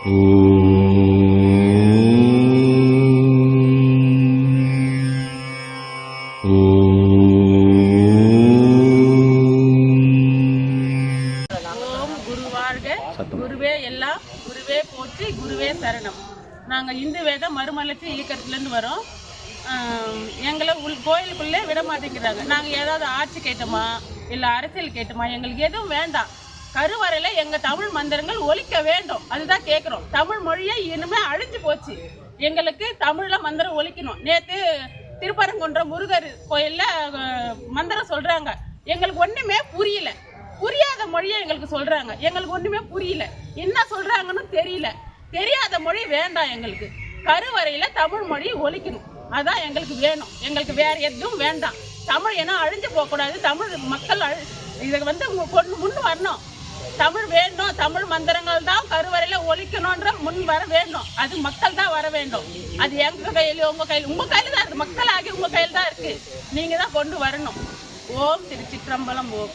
ஓம் குருவாழ்க குருவே எல்லாம் குருவே போற்றி குருவே சரணம். நாங்கள் இந்து வேத மறுமலர்ச்சி இயக்கத்துலேருந்து வரோம். எங்களை உள் கோயிலுக்குள்ளே விட மாட்டேங்கிறாங்க. நாங்கள் ஏதாவது ஆட்சி கேட்டோமா இல்லை அரசியல் கேட்டோமா எங்களுக்கு எதுவும் வேண்டாம். கருவறையில் எங்கள் தமிழ் மந்திரங்கள் ஒழிக்க வேண்டும். அதுதான் கேட்குறோம் தமிழ் மொழியை இனிமே அழிஞ்சு போச்சு. எங்களுக்கு தமிழில் மந்திரம் ஒழிக்கணும் நேற்று திருப்பரங்குன்றம் முருகர் கோயிலில் மந்திரம் சொல்கிறாங்க எங்களுக்கு ஒன்றுமே புரியல. புரியாத மொழியை எங்களுக்கு சொல்றாங்க. எங்களுக்கு ஒண்ணுமே புரியல. என்ன சொல்றாங்கன்னு தெரியல. தெரியாத மொழி வேண்டாம் எங்களுக்கு. கருவறையில தமிழ் மொழி ஒழிக்கணும் அதான் எங்களுக்கு வேணும். எங்களுக்கு வேற எதுவும் வேண்டாம். தமிழ் ஏன்னா அழிஞ்சு போகக்கூடாது. தமிழ் மக்கள் அழி இதை வந்து மு- கொண்டு முன் வரணும். தமிழ் வேண்டும் தமிழ் மந்திரங்கள் தான் கருவறையில ஒழிக்கணும்ன்ற முன் வர வேண்டும். அது மக்கள் தான் வர வேண்டும். அது எங்க கையில உங்க கையில் உங்க கையில தான் இருக்கு. மக்களாகி உங்க கையில் தான் இருக்கு. நீங்க தான் கொண்டு வரணும். ஓம் திருச்சிற்றம்பலம் ஓம்.